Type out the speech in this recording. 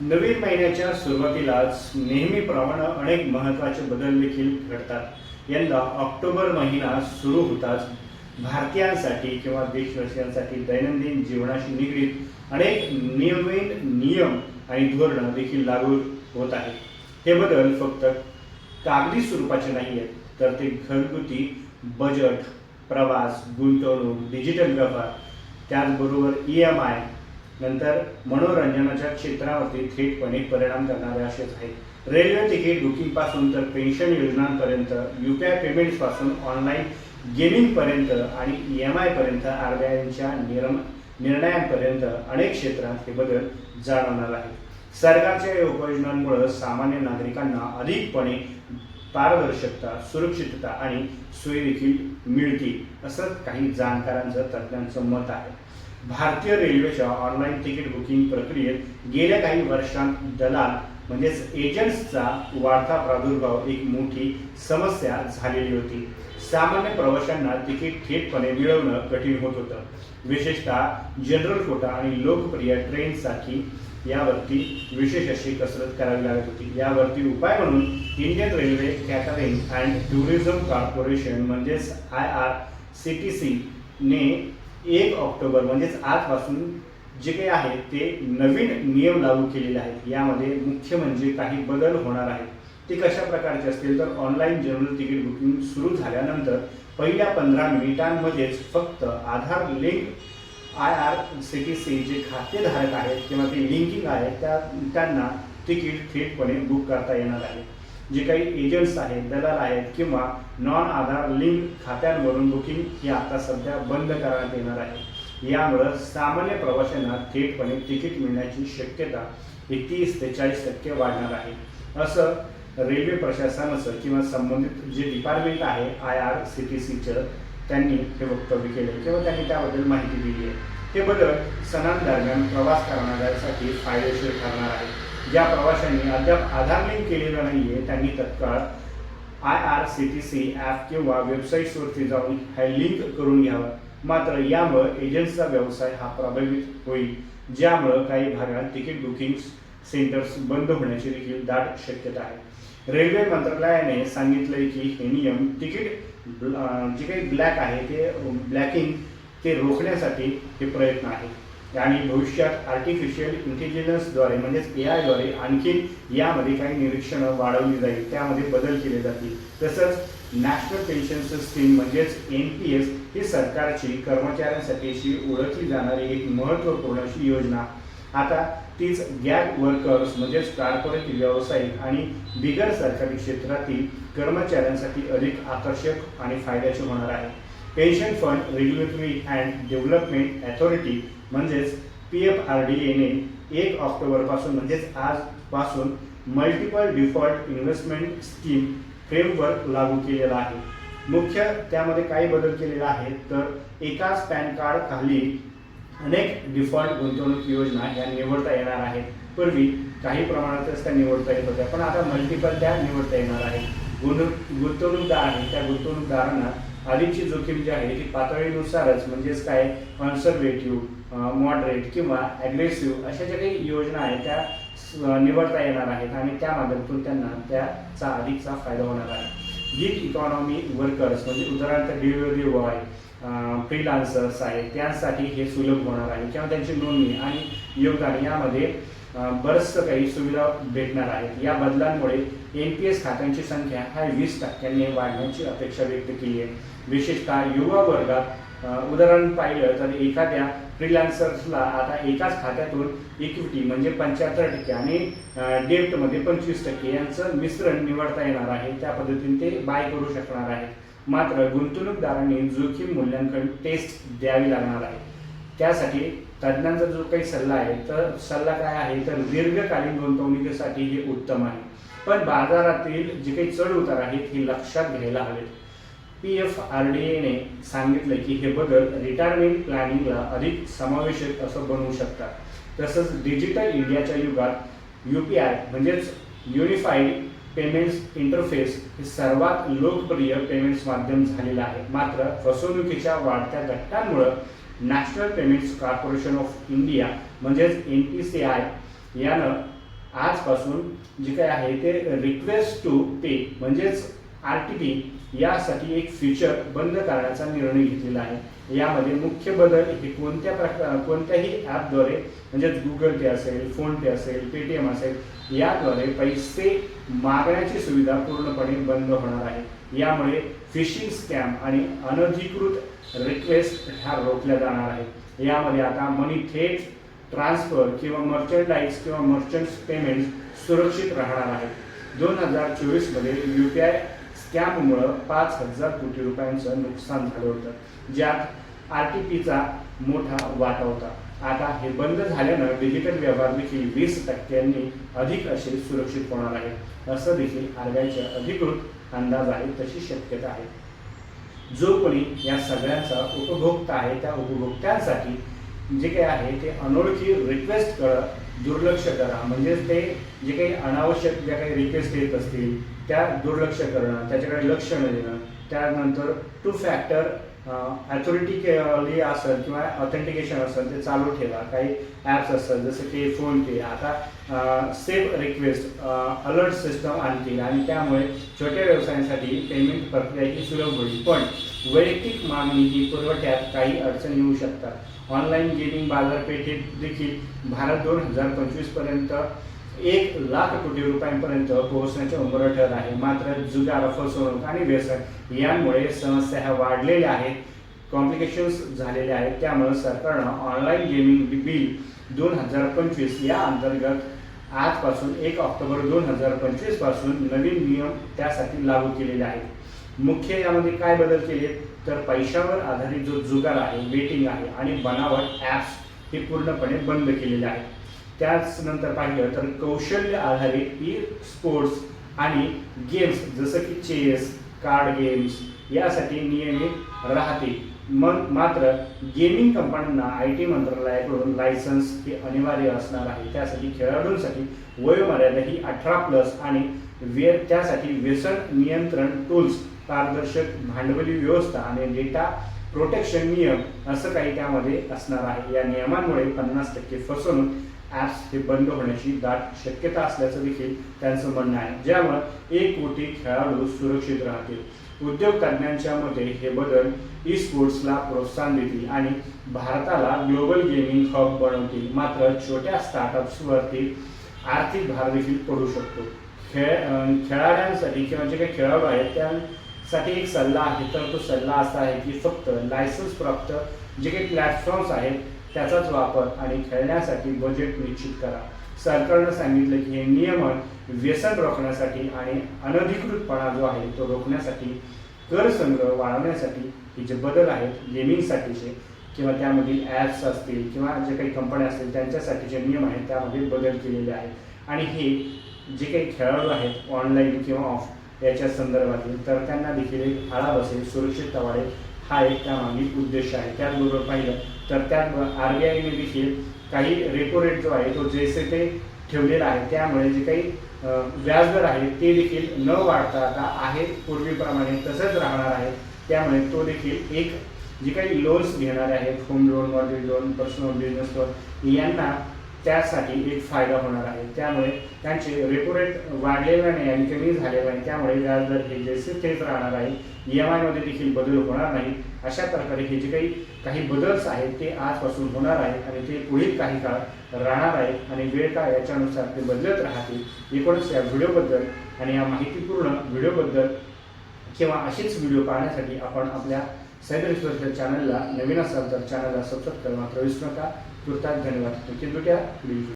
नवीन महिन्याच्या सुरुवातीलाच नेहमीप्रमाणे अनेक महत्त्वाचे बदल देखील घडतात. यंदा ऑक्टोबर महिना सुरू होताच भारतीयांसाठी किंवा देशवासियांसाठी दैनंदिन जीवनाशी निगडीत अनेक नियमित नियम आणि धोरणं देखील लागू होत आहेत. हे बदल फक्त कागदी स्वरूपाचे नाही आहेत तर ते घरगुती बजेट प्रवास गुंतवणूक डिजिटल व्यवहार त्याचबरोबर ई एम आय नंतर मनोरंजनाच्या क्षेत्रावरती थेटपणे परिणाम करणारे असेच आहेत. रेल्वे तिकीट बुकिंगपासून तर पेन्शन योजनांपर्यंत यू पी आय पेमेंट्सपासून ऑनलाईन गेमिंग पर्यंत आणि ई एम आय पर्यंत आर बी आयच्या निर्म निर्णयांपर्यंत अनेक क्षेत्रात हे बदल जाणवणार आहेत. सरकारच्या या उपाययोजनांमुळे सामान्य नागरिकांना अधिकपणे पारदर्शकता सुरक्षितता आणि सोयी देखील मिळतील असं काही जाणकारांचं तज्ज्ञांचं मत आहे. भारतीय रेल्वेच्या ऑनलाईन तिकीट बुकिंग प्रक्रियेत गेल्या काही वर्षांत दलाल म्हणजेच एजंट्सचा वाढता प्रादुर्भाव एक मोठी समस्या झालेली होती. सामान्य प्रवाशांना तिकीट थेटपणे मिळवणं कठीण होत होतं. विशेषतः जनरल कोटा आणि लोकप्रिय ट्रेनसाठी यावरती विशेष अशी कसरत करावी लागत होती. यावरती उपाय म्हणून Indian railway catering and tourism corporation म्हणजेच आय आर सी टी सीने एक ऑक्टोबर म्हणजेच आजपासून जे काही आहे ते नवीन नियम लागू केलेले आहेत. यामध्ये मुख्य म्हणजे काही बदल होणार आहेत. ते कशा प्रकारचे असतील तर ऑनलाईन जनरल तिकीट बुकिंग सुरू झाल्यानंतर पहिल्या पंधरा मिनिटांमध्येच फक्त Aadhaar link I R C T C जे खातेधारक आहेत किंवा ते लिंकिंग आहेत त्या त्यांना तिकीट थेटपणे बुक करता येणार आहे. जे काही एजंट्स आहेत दलाल आहेत किंवा नॉन आधार लिंक खात्यांवरून बुकिंग ही आता सध्या बंद करण्यात येणार आहे. यामुळं सामान्य प्रवाशांना थेटपणे तिकीट मिळण्याची शक्यता एकतीस ते चाळीस टक्के वाढणार आहे. असं रेल्वे प्रशासनाचं किंवा संबंधित जे डिपार्टमेंट आहे आय आर सी टी सीचं त्यांनी हे वक्तव्य केले किंवा त्यांनी त्याबद्दल माहिती दिली आहे. हे बदल सणांदरम्यान प्रवास करणाऱ्यांसाठी फायदेशीर ठरणार आहे. ज्या प्रवाशांनी अद्याप आधार लिंक केलेलं नाही आहे त्यांनी तत्काळ I R C T C app किंवा वेबसाईट्सवरती जाऊन हे लिंक करून घ्यावं. मात्र यामुळं एजन्सीचा व्यवसाय हा प्रभावित होईल ज्यामुळं काही भागात तिकीट बुकिंग सेंटर्स बंद होण्याची देखील दाट शक्यता आहे. रेल्वे मंत्रालयाने सांगितलंय की हे नियम तिकीट जे काही ब्लॅक आहे ते ब्लॅकिंग ते रोखण्यासाठी हे प्रयत्न आहेत. आणि भविष्यात आर्टिफिशियल इंटेलिजन्सद्वारे म्हणजेच ए आयद्वारे आणखीन यामध्ये काही निरीक्षणं वाढवली जाईल त्यामध्ये बदल केले जातील. तसंच नॅशनल पेन्शन सिस्टीम म्हणजेच एन पी एस ही सरकारची कर्मचाऱ्यांसाठीशी ओळखली जाणारी एक महत्त्वपूर्ण अशी योजना. आता तीच गॅप वर्कर्स म्हणजेच कॉर्पोरेट व्यावसायिक आणि बिगर सरकारी क्षेत्रातील कर्मचाऱ्यांसाठी अधिक आकर्षक आणि फायद्याचे होणार आहे. Pension fund regulatory and development authority म्हणजेच पी एफ आर डी एने एक ऑक्टोबरपासून म्हणजेच आजपासून multiple default investment scheme framework लागू केलेला आहे. मुख्य त्यामध्ये काही बदल केलेला आहेत तर एकाच पॅन कार्ड खाली अनेक डिफॉल्ट गुंतवणूक योजना या निवडता येणार आहेत. पूर्वी काही प्रमाणातच त्या निवडता येत होत्या पण आता मल्टिपल त्या निवडता येणार आहेत. गुंतवणूक गुंतवणूकदार आहेत त्या गुंतवणूकदारांना खालीची जोखीम जी आहे ती पातळीनुसारच म्हणजेच काय? कन्झर्वेटिव्ह मॉडरेट किंवा ॲग्रेसिव्ह अशा ज्या काही योजना आहेत त्या निवडता येणार आहेत आणि त्या माध्यमातून त्यांना त्याचा अधिकचा फायदा होणार आहे. गिग इकॉनॉमी वर्कर्स म्हणजे उदाहरणार्थ डिलिव्हरी बॉय फ्रीलान्सर्स आहेत त्यांसाठी हे सुलभ होणार आहे. किंवा त्यांची नोंदणी आणि योगदान यामध्ये बरंचसं काही सुविधा भेटणार आहेत. या बदलांमुळे एन पी एस खात्यांची संख्या हा वीस टक्क्यांनी वाढण्याची अपेक्षा व्यक्त केली आहे. विशेषतः युवा वर्गात उदाहरण पाहिलं तर एखाद्या फ्रीलान्सर्सला आता एकाच खात्यातून इक्विटी म्हणजे पंच्याहत्तर टक्के आणि डेप्टमध्ये पंचवीस टक्के यांचं मिश्रण निवडता येणार आहे. त्या पद्धतीने ते बाय करू शकणार आहेत. मात्र गुंतवणूकदारांनी जोखीम मूल्यांकन टेस्ट द्यावी लागणार आहे. त्यासाठी तज्ज्ञांचा जो काही सल्ला आहे तर सल्ला काय आहे? तर दीर्घकालीन गुंतवणुकीसाठी हे उत्तम आहे. पण बाजारातील जे काही चढ उतार आहेत हे लक्षात घ्यायला हवेत. पी एफ आर डी एने सांगितलं की हे बदल रिटायरमेंट प्लॅनिंगला अधिक समावेशक असं बनवू शकतात. तसंच डिजिटल इंडियाच्या युगात यू पी आय म्हणजेच युनिफाईड पेमेंट्स इंटरफेस हे सर्वात लोकप्रिय पेमेंट्स माध्यम झालेलं आहे. मात्र फसवणुकीच्या वाढत्या घटनांमुळं national payments corporation of India म्हणजेच एन पी सी आय यानं आजपासून जे काय आहे ते रिक्वेस्ट टू पे म्हणजेच आर टी पी यासाठी एक फीचर बंद करण्याचा निर्णय घेतलेला आहे. यामध्ये मुख्य बदल हे कोणत्या प्रकार कोणत्याही ॲपद्वारे म्हणजेच गुगल पे असेल फोन पे असेल पेटीएम असेल याद्वारे पैसे मागण्याची सुविधा पूर्णपणे बंद होणार आहे. यामुळे फिशिंग स्कॅम आणि अनधिकृत रिक्वेस्ट ह्या रोखल्या जाणार आहेत. यामध्ये आता मनी थेट ट्रान्सफर किंवा मर्चंडाईज किंवा मर्चंट्स पेमेंट सुरक्षित राहणार आहेत. दोन हजार चोवीसमध्ये यू पी आय स्कॅममुळं पाच हजार कोटी रुपयांचं नुकसान झालं होतं ज्यात आर टी पीचा मोठा वाटा होता. आता हे बंद झाल्यानं डिजिटल व्यवहार देखील वीस टक्क्यांनी अधिक असे सुरक्षित होणार आहे असं देखील आरबीआयच्या अधिकृत अंदाज आहे तशी शक्यता आहे. जो कोणी या सगळ्यांचा उपभोक्ता आहे त्या उपभोक्त्यांसाठी जे काही आहे ते अनोळखी रिक्वेस्ट कर दुर्लक्ष करा. म्हणजेच ते जे काही अनावश्यक ज्या काही रिक्वेस्ट येत असतील त्या दुर्लक्ष करणं त्याच्याकडे लक्ष न देणं त्यानंतर टू फॅक्टर अथॉरिटी असेल किंवा ऑथेंटिकेशन असेल ते चालू ठेवा. काही ॲप्स असतात जसं की फोन पे आता सेफ रिक्वेस्ट अलर्ट सिस्टम आणतील आणि त्यामुळे छोट्या व्यवसायांसाठी पेमेंट प्रक्रिया ही सुलभ होईल. पण वैयक्तिक मागणी ही पुरवठ्यात काही अडचणी येऊ शकतात. ऑनलाईन गेमिंग बाजारपेठेत देखील भारत दोन हजार पंचवीसपर्यंत एक लाख कोटी रुपयांपर्यंत पोहोचण्याचे उंबरठ्यावर आहे. मात्र जुगार फसवणूक आणि व्यसन यांमुळे समस्या ह्या वाढलेल्या आहेत. कॉम्प्लिकेशन्स झालेले आहेत. त्यामुळे सरकारनं ऑनलाईन गेमिंग बिल दोन हजार पंचवीस या अंतर्गत आजपासून एक ऑक्टोबर दोन हजार पंचवीसपासून नवीन नियम त्यासाठी लागू केलेले आहेत. मुख्य यामध्ये काय बदल केले तर पैशावर आधारित जो जुगार आहे बेटिंग आहे आणि बनावट ॲप्स हे पूर्णपणे बंद केलेले आहेत. त्याच नंतर पाहिलं तर कौशल्य आधारित ई स्पोर्ट्स आणि गेम्स जसं की चेस कार्ड गेम्स यासाठी नियमित राहते. मग मात्र गेमिंग कंपन्यांना आय टी मंत्रालयाकडून लायसन्स हे अनिवार्य असणार आहे. त्यासाठी खेळाडूंसाठी वयोमर्यादा ही अठरा प्लस आणि वे त्यासाठी व्यसन नियंत्रण टूल्स पारदर्शक भांडवली व्यवस्था आणि डेटा प्रोटेक्शन नियम असं काही त्यामध्ये असणार आहे. या नियमांमुळे पन्नास टक्के फसवणूक ॲप्स हे बंद होण्याची दाट शक्यता असल्याचं देखील त्यांचं म्हणणं आहे. ज्यामुळे एक कोटी खेळाडू सुरक्षित राहतील. उद्योग तज्ज्ञांच्या मते हे बदल ई स्पोर्ट्सला प्रोत्साहन देतील आणि भारताला ग्लोबल गेमिंग हब बनवतील. मात्र छोट्या स्टार्टअप्सवरती आर्थिक भार देखील पडू शकतो. खेळ खेळाड्यांसाठी किंवा जे काही खेळाडू आहेत त्यांसाठी एक सल्ला आहे तर तो सल्ला असा आहे की फक्त लायसन्स प्राप्त जे काही प्लॅटफॉर्म्स आहेत त्याचाच वापर आणि खेळण्यासाठी बजेट निश्चित करा. सरकारनं सांगितलं की हे नियमन व्यसन रोखण्यासाठी आणि अनधिकृतपणा जो आहे तो रोखण्यासाठी कर संग्रह वाढवण्यासाठी हे जे बदल आहेत गेमिंगसाठीचे किंवा त्यामधील ॲप्स असतील किंवा जे काही कंपन्या असतील त्यांच्यासाठी जे नियम आहेत त्यामध्ये बदल केलेले आहेत. आणि हे जे काही खेळाडू आहेत ऑनलाईन किंवा ऑफ याच्या संदर्भातील तर त्यांना देखील एक आळा बसेल सुरक्षितता वाढेल हा एक त्यामागील उद्देश आहे. त्याचबरोबर पाहिलं तर त्यात आर बी आयने देखील काही रेपो रेट जो आहे तो जैसे ते ठेवलेला आहे त्यामुळे जे काही व्याजदर आहे ते देखील न वाढता आता आहे पूर्वीप्रमाणे तसंच राहणार आहे. त्यामुळे तो देखील एक जे काही लोन्स घेणारे आहेत home loan mortgage loan personal business loan यांना त्यासाठी एक फायदा होणार आहे. त्यामुळे त्यांचे रेपो रेट वाढलेला नाही आणि कमी झालेला नाही. त्यामुळे व्याजदर हे जैसे तेच राहणार आहे ई एम आयमध्ये देखील बदल होणार नाही. अशा प्रकारे हे जे काही काही बदल्स आहेत ते आजपासून होणार आहेत आणि ते पुढील काही काळ राहणार आहेत आणि वेळ काळ याच्यानुसार ते बदलत राहतील. एकूणच या व्हिडिओबद्दल आणि या माहितीपूर्ण व्हिडिओबद्दल किंवा असेच व्हिडिओ पाहण्यासाठी आपण आपल्या सायबर एक्सप्रेसच्या चॅनलला नवीन असाल तर चॅनलला सबस्क्राईब करा. मात्र विसरू नका. तुर्तास धन्यवाद. तुमची दुट्या